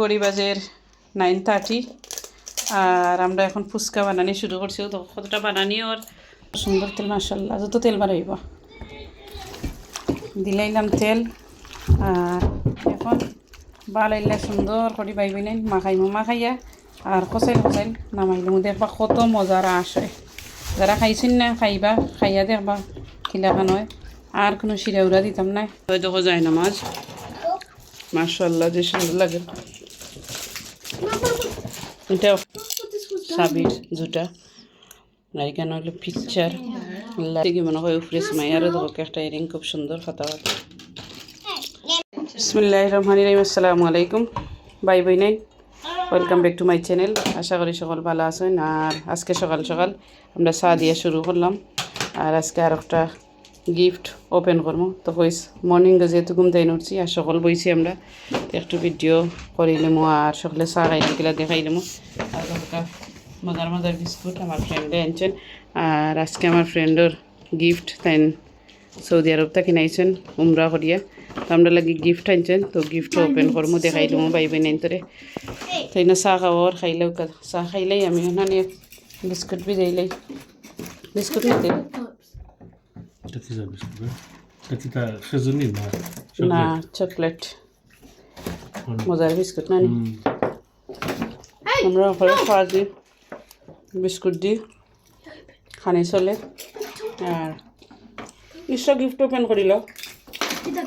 গরিবাজের nine thirty আর আমরা এখন ফুচকা বানানি শুরু করছি। তো কতটা বানানি ওর? সুন্দর তেল মাসাল্লাহ যত তেল বানাইব। দিলাইলাম তেল, আর এখন বালাইলে সুন্দর করে বাইবি নেন, মাখাইমো, মাখাইয়া, আর কচাইল কচাইল নামাইলাম। দেখবা কত মজার আসে। যারা খাইছেন না, খাইবা, খাইয়া দেখবা খিলাখান হয় আর কোনো শিরা উড়া দিতাম না। হয়তো যায় না মাছ মাশাল্লাহ যে সুন্দর লাগে। এটা সাবির জুটা এখানে হলো পিকচার লাগে মনে হয় উপরে সময় আরও দেখো একটা এরিং খুব সুন্দর ফাতা ফাতা বিসমুল্লাহ রহমান রহিম আসসালামু আলাইকুম। বাই বাই নাই welcome back to my channel আশা করি সকল ভালো আছেন। আর আজকে সকাল সকাল আমরা চা দিয়ে শুরু করলাম। আর আজকে আর একটা গিফট ওপেন করব। তো কইস মর্নিং যেহেতু ঘুম তাই উঠছি আর সকল বইছি আমরা একটু ভিডিও করে করিলামো আর সকলে চা খাইলে দেখাই দেখাইলামো আর মজার মজার বিস্কুট আমার ফ্রেন্ডে আনছেন আর আজকে আমার ফ্রেন্ডর গিফট তাই সৌদি আরব থেকে নাইছেন উমরা করিয়া। তো আমরা লাগি গিফট আনছেন তো গিফট ওপেন করব দেখাই দেখাইলাম বাই বাই নাইন আনতরে তাই না চাহ খাওয়ার খাইলেও চাহ খাইলেই আমি নানি বিস্কুট ভিজাইলাই। বিস্কুট নিতে এটা কি যাবে এটা কি তা খেজুরি না না চকলেট মজার বিস্কুট নানি আমরা ঘরে খাওয়া দিই বিস্কুট দিই খানি চলে আর ঈশ্বর গিফট ওপেন করিল এটা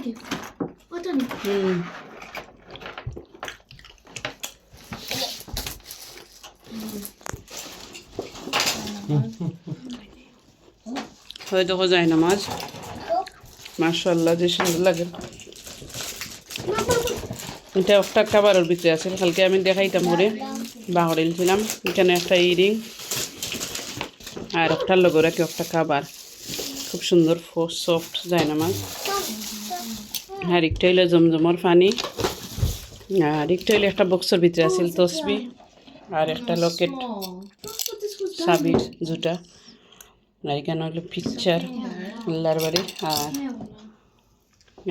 হুম হয়তো যায় না মাছ। মার্শাল্লাহ যে সুন্দর লাগে। এটা একটা খাবারের বিক্রি আছে, কালকে আমি দেখাইতাম করে বাহরিলছিলাম এখানে একটা ইরিং আর একটা লগর কি একটা খাবার। খুব সুন্দর সফট যায় না মাছ। আর একটা হইল জমজমর পানি। আর একটা হইল একটা বক্সের ভিতরে আছিল তসবি। আর একটা লকেট সাবির জুটা আর এখানে হইল পিকচার আল্লাহর বাড়ি আর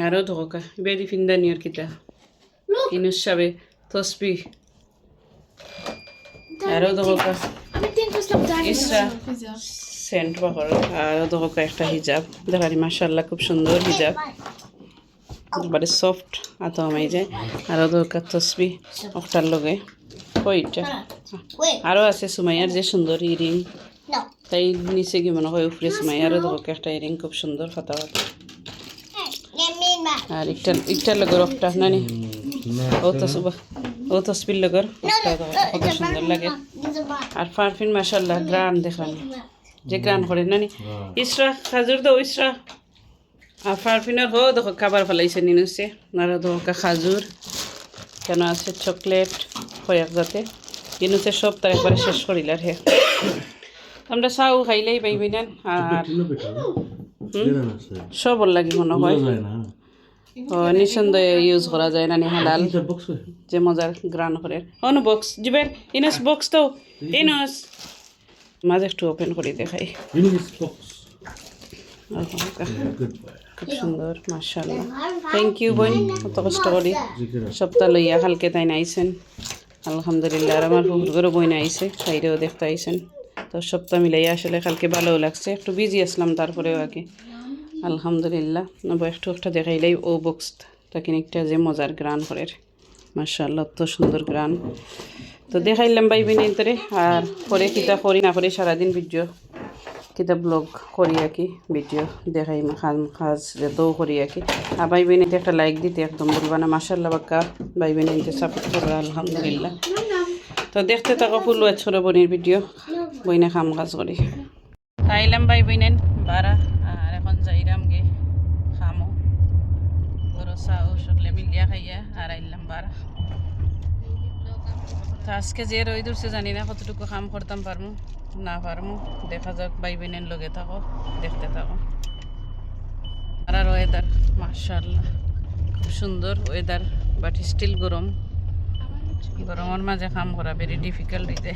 আরও ধোকা। বেরি ফিন্দানিয়র কিতা ইনুস সাবে তসবি। আরও ধোকা। ইসরা। সেন্ট বাকর আরও ধোকা একটা হিজাব। দেখারি মাশাল্লাহ খুব সুন্দর হিজাব। একেবারে সফট আতো আমাই যায় আরও দরকার তসবি একটার লগে। ওইটা আরও আছে সুমাইয়ার যে সুন্দর ইরিং. তাই নিচে কি মনে হয় উপরে সুমাইয়ারও দরকার একটা ইরিং খুব সুন্দর ফাতা ফাতা আর একটা একটার লগর একটা নানি ও তো সুবা ও তসবির লগর একটা কত সুন্দর লাগে। আর পারফিন মাসাল্লাহ গ্রান দেখলাম। যে গ্রান করে নানি ইসরা খাজুর দাও ইসরা। আর পারফিনের হো দেখো খাবার ফেলাইছে নিনুছে আর দেখো খাজুর। কেন আছে? চকলেট কয়েক যাতে কিনুছে সব তার একবারে শেষ করিল আর হে। আমরা চাও খাইলেই পাইবি না আর সবর লাগি মনে হয়। নিঃসন্দেহে ইউজ করা যায় না হালাল যে মজার গ্রান করে। অনু বক্স জিবের ইনস বক্স তো। ইনস। মাঝে একটু ওপেন করে দেখাই। খুব সুন্দর মার্শাল্লাহ থ্যাংক ইউ বোন। কত কষ্ট করি। সপ্তাহ লইয়া কালকে তাই নাইছেন। আলহামদুলিল্লাহ আর আমার হুকুরও বই আইছে। খাইরেও দেখতে আইছেন। তো সপ্তাহ মিলাইয়া আসলে কালকে ভালোও লাগছে। একটু বিজি আসলাম তারপরেও কি। আলহামদুলিল্লাহ একটু একটা দেখাইলাই ও বক্সটা কিনিকটা যে মজার গ্রান করে মার্শাল্লাহ অত সুন্দর গ্রান। তো দেখাইলাম বাই বিনিতরে আর পরে কিতা করি না করি সারাদিন ভিডিও কিতা ব্লগ করি আর কি ভিডিও দেখাই খাজ খাজ যেতেও করি আর কি। আর ভাই বোনিতে একটা লাইক দিতে একদম বলবা না মাসাল্লাহ বাক্কা ভাই বোনিতে সাপোর্ট করবে, আলহামদুলিল্লাহ। তো দেখতে থাকো ফুল ছোট বোনের ভিডিও বইনে কাম কাজ করি। আইলাম ভাই বইনেন বারা আর এখন যাইরাম গে খামো। গরো চাও মিলিয়া খাইয়া আর আইলাম বারা আজকে যে রই দূরছে জানি না কতটুকু কাম করতাম পারমু না পারমু দেখা যাক ভাই বোনের লগে থাকো, দেখতে থাকো। আর আর ওয়েদার মার্শাল্লাহ খুব সুন্দর ওয়েদার বাট স্টিল গরম গরমের মাঝে কাম করা ভেরি ডিফিকাল্ট হইতে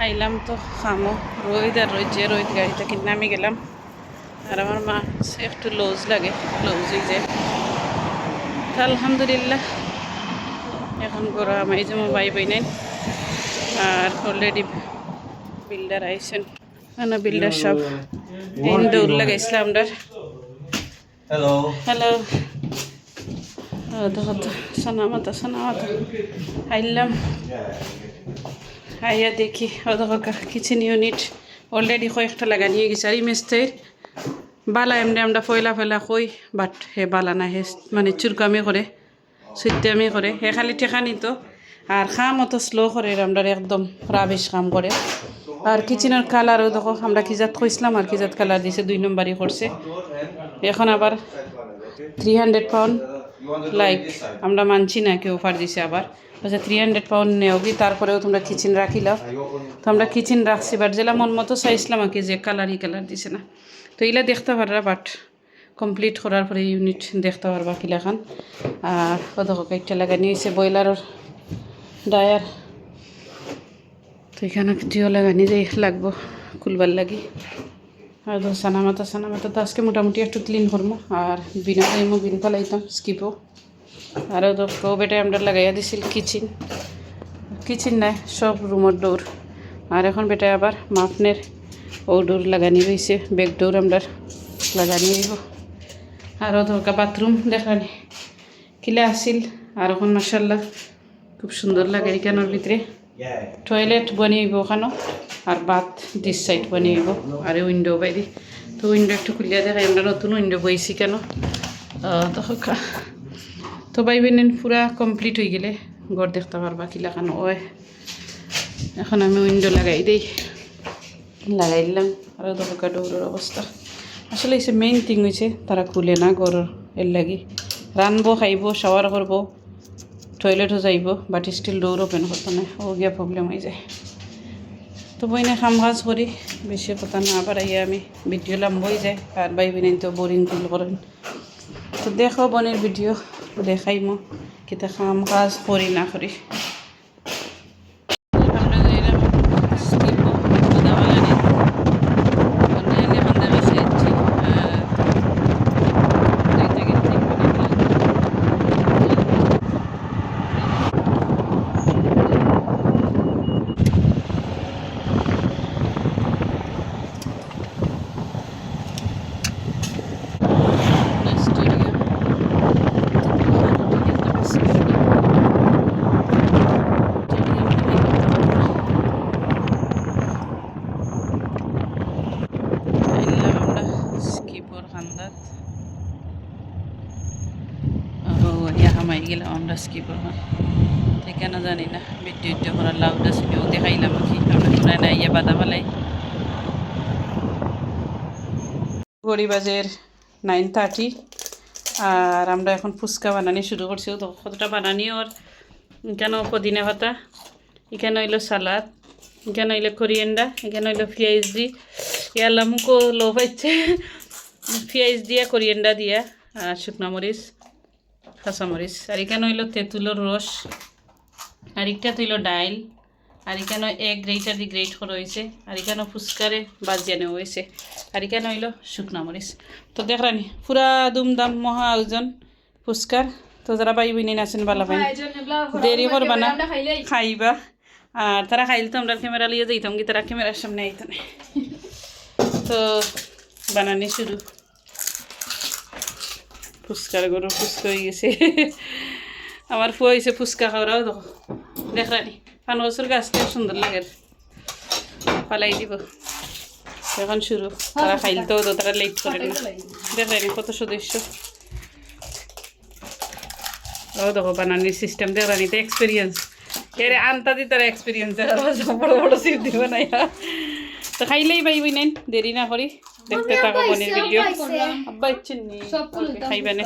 আইলাম তো খামো রোহিত আর রোহিত যে রোহিত গাড়িতে কিনে আমি গেলাম আর আমার মা একটু লুজ লাগে লুজ যে আলহামদুলিল্লাহ এখন গরম এই যে আমার ভাই বইনেন আর অলরেডি বিল্ডার আইসেন না বিল্ডার সব তিন দৌড় লাগাইছিলাম আমরা Hello. হ্যালো দেখো তো সোনামাতা সোনামাতা আইলাম আইয়া দেখি দেখো কিচেন ইউনিট অলরেডি কয়েকটা লাগা নিয়ে গেছে। আর এই মেস্তের বালা এমনি আমরা ফয়লা ফয়লা কই বাট হে বালা না, হে মানে চুরকামি করে সুইটামি করে। হে খালি ঠেকা নিত আর খাম অত স্লো করে আমরা একদম রাবিশ কাম করে। আর কিচেনের কালারও দেখো, আমরা কিজাত কইছিলাম, আর কিজাত কালার দিছে, দুই নম্বরই করছে। এখন আবার থ্রি হান্ড্রেড পাউন্ড লাইক আমরা মানছি না কেউ অফার দিছে আবার। বলছে থ্রি হান্ড্রেড পাউন্ড নেওগি তারপরেও তোমরা কিচেন রাখিলাও। তো আমরা কিচেন রাখছি বাট যেলা মন মতো চাইছিলাম আর কি যে কালারই কালার দিছে না। তো এগুলা দেখতে পাররা বাট কমপ্লিট করার পরে ইউনিট দেখতে পারবা কিলাখান আর কত কয়েকটা লাগানি হয়েছে ব্রয়লারের ডায়ার তো এখানে জিও লাগানি যাই লাগবো খুলবার লাগি। আর তো সানামাতা সানামাতা তো আজকে মোটামুটি একটু ক্লিন করব আর বিনা টাইমও বিন ফেলাইতাম স্কিপও আর তো কেউ বেটায় আমরা লাগাইয়া দিছিল কিচেন কিচেন নাই, সব রুমের ডোর আর এখন বেটায় আবার মাফনের ও ডোর লাগানি রয়েছে বেগ ডোর আমরা লাগানি দিব আর দরকার বাথরুম দেখানি। কিলা আসিল আর এখন মাসাল্লাহ খুব সুন্দর লাগে এখানোর ভিতরে. টয়লেট বানিয়েব ওখানো, আর বাথ দিস সাইড বানিয়েব আর উইন্ডো বাইরে। তো উইন্ডো একটু খুলিয়া দেখাই, আমরা নতুন উইন্ডো বইছি কেন? তো তো বাই বেনেন, পুরা কমপ্লিট হয়ে গেলে ঘর দেখতে পারবা কিলা কেন ওই, এখন আমি উইন্ডো লাগাই দিই। লাগাই দিলাম, আর দরকার ডৌরের অবস্থা। আসলে এসে মেইন থিং হয়েছে তারা খুলে না ঘরের, এর লাগি। রানবো, খাইব শাওয়ার করব। টয়লেটও যাইব বাট স্টিল ডোর ওপেন করতো না, ও গিয়া প্রবলেম হয়ে যায়। তো বইনে কাম কাজ করি, বেশি কথা না বাড়াইয়া আমি ভিডিও লাম্বই যায়, আর বাই বিনাই তো বোরিং ফিল করেন। তো দেখো বোনের ভিডিও দেখাইমো, কিতা কাম কাজ করি না করি আমরা যাইলাম স্কিপ দাওয়ালানি অনলাইনে বান্দা বেশি ইচ্ছি দেখতে গেছি Studio. আমরা স্কিপর খান্দাত ও ইয়া হামাই আমরা স্কিপর খান কেন জানি না বিদ্যুৎ টিদ্যুৎ করার লাউড ও দেখাইলাম কি, আমরা না ইয়া বাদা পালাই গরিবাজের নাইন থার্টি আর আমরা এখন ফুচকা বানানি শুরু করছি। তো কতটা বানানি ওর? এখানে পুদিনা পাতা এখানে হইল সালাদ, এখানে হইল কোরিয়েন্ডা এখানে হইল পিঁয়াজ দি ইয়ালা মুখও লো পাইছে পিঁয়াজ দিয়া কোরিয়েন্ডা দিয়া, আর শুকনা মরিচ। কাঁচামরিচ আর এখানে হইল তেঁতুলোর রস আর একটা হইল ডাইল আর এখানে এক গ্রেটার দি গ্রেট করা হয়েছে আর এখানে ফুচকারে বাজিয়া নেওয়া হয়েছে আর এখানে হইল শুকনা মরিচ। তো দেখরানি পুরা দুমদাম মহা আয়োজন ফুচকার। তো যারা বাই বিনি আছেন বালা পাই দেরি করবা না খাইবা। আর তারা খাইলে তো আমরা ক্যামেরা লিয়ে যাইতাম কি তারা ক্যামেরার সামনে আইতো না। তো বানানি শুরু। ফুচকার গরু ফুচকা হয়ে গেছে। আমার ফুয়া হয়েছে ফুচকা খাওয়াও দেখো। দেখরানি পান বছর গাছটা সুন্দর লাগে। পালাই দিব। এখন শুরু তারা খাইলে তো তারা লেট করে না দেখরানি কত সদস্য। ও দেখো বানানির সিস্টেম দেখরানি তো এক্সপিরিয়েন্স এর আনতা দি তারা এক্সপিরিয়েন্স বড় বড় সিট দিব না তো খাইলেই পাইবি নেন দেরি না করি দেখতে থাকো মনের ভিডিও আব্বা ইচ্ছেন নি। খাইবা নে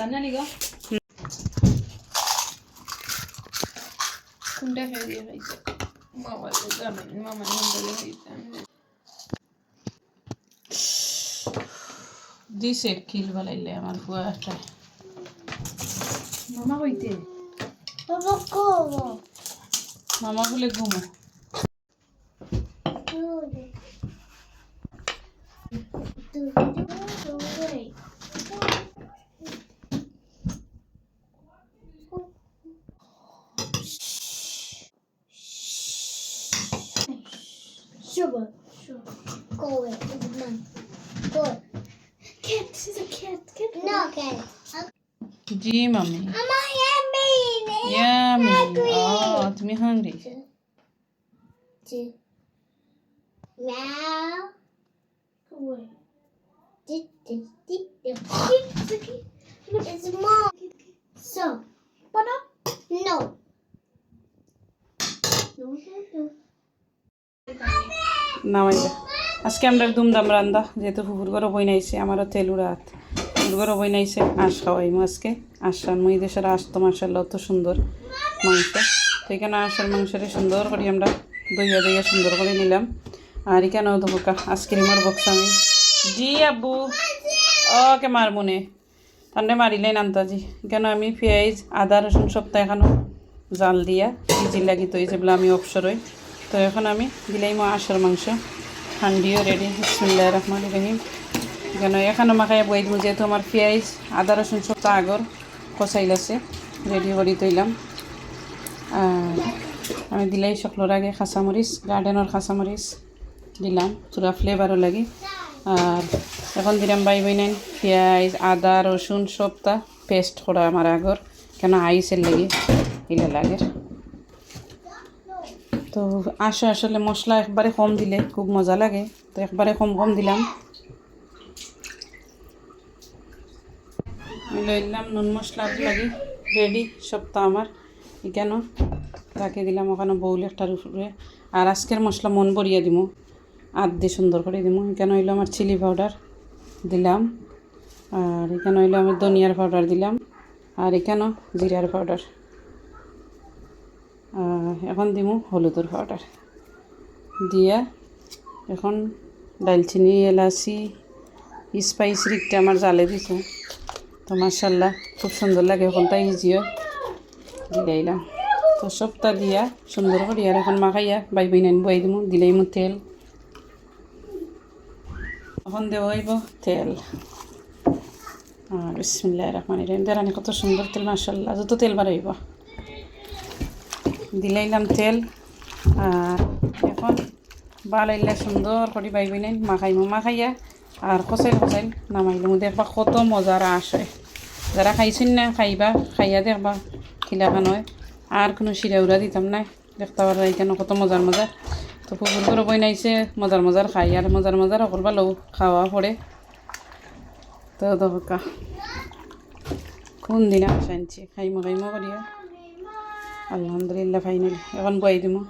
দিছে কিল বালাইলে আমার ফুয়া একটা। মামা কইতে? মামা বলে ঘুমো। 둥그레 둥그레 Sugar. Sugar. Go away. It's mine. Go. Cat. Is a cat. Cat. No cat. Gee, mommy. I'm a yummy. Yummy. Oh, hungry. Oh, yummy me hungry. Hungry ji Meow. away. It's more. So. Up? No. নামাইবে আজকে আমরা দুমদাম রান্দা, যেহেতু ফুফুর ঘরও বই নাইছে, আমারও তেলু রাত ফুফুর ঘরও বই নাইছে, আঁশ খাওয়াইমু আজকে আঁশ রানমু এই দেশের আঁশ তো মার্শাল্লাহ অত সুন্দর মাংস তো এখানে আঁশের মাংসটা সুন্দর করে আমরা দইয়া দইয়া সুন্দর করে নিলাম আর এখানে তো বোকা আইসক্রিমের বক্স আমি জি আব্বু। ওকে মার মনে? তান্ডে মারিলেন আন্তাজি কেন আমি পেঁয়াজ আদা, রসুন সপ্তাহ এখানো জাল দিয়া ইজি লাগি তো যেগুলো আমি অবসর হই তো এখন আমি দিলাই মা আশার মাংস। ঠান্ডিও রেডি বিসমিল্লাহ রহমান রহিম। কেন এখানে মাখাই বই দিব যেহেতু আমার পেঁয়াজ আদা, রসুন সপ্তাহ আগর কষাইল আছে রেডি করে তৈলাম। আমি দিলাই সকলোর আগে খাঁচামরিচ গার্ডেনের খাঁচামরিচ দিলাম। পুরা ফ্লেভারও লাগে। আর এখন দিলাম বাই বইনেন পেঁয়াজ, আদা, রসুন, সবটা পেস্ট করা আমার আগর কেন আইসের লাগে এগুলো লাগে। তো আসে আসলে মশলা একবারে কম দিলে খুব মজা লাগে, তো একবারে কম কম দিলাম। লইলাম নুন মশলা লাগে রেডি সবটা আমার। কেন? তাকে দিলাম ওখানে বউল একটার উপরে আর আজকের মশলা মন বরিয়ে দিব আদ দিয়ে সুন্দর করে দিব এখানে হইল আমার চিলি পাউডার দিলাম, আর এখানে হইল আমি ধনিয়ার পাউডার দিলাম, আর এখানেও জিরার পাউডার। এখন দিব হলুদের পাউডার। দিয়া এখন ডালচিনি, এলাচি স্পাইস রিকটা আমার জালে দিছে। তো মার্শাল্লাহ খুব সুন্দর লাগে এখন তাই ইজিও দিলাইলাম তো সবটা দিয়া সুন্দর করে, আর এখন মাখাইয়া বাই বই নাইন বই দিব দিলেই মো তেল। এখন দেওয়া হইব তেল। আর বিসমিল্লাহ রহমান রহিম। দেরানি কত সুন্দর তেল মার্শাল্লাহ যত তেল বাড়াইব। দিলাইলাম তেল। আর এখন বালাইলে সুন্দর করে বাই বই নাইন মাখাইমো, মাখাইয়া আর খসাইল খসাইল নামাইলাম। দেখবা কত মজার হয় যারা খাইছেন না, খাইবা, খাইয়া দেখবা, খিলাখান হয়। আর কোনো শিরা উড়া দিতাম না। দেখতে পারা এখানে কত মজার মজার। তো পুকুর করে বইনাইছে মজার মজার খাই, আর মজার মজার অকল ভালো খাওয়া পড়ে। তো দরকার কোন দিন আসানছি খাইমো খাইমো করিয়া। আলহামদুলিল্লাহ, ফাইনালি, এখন বই দিমো।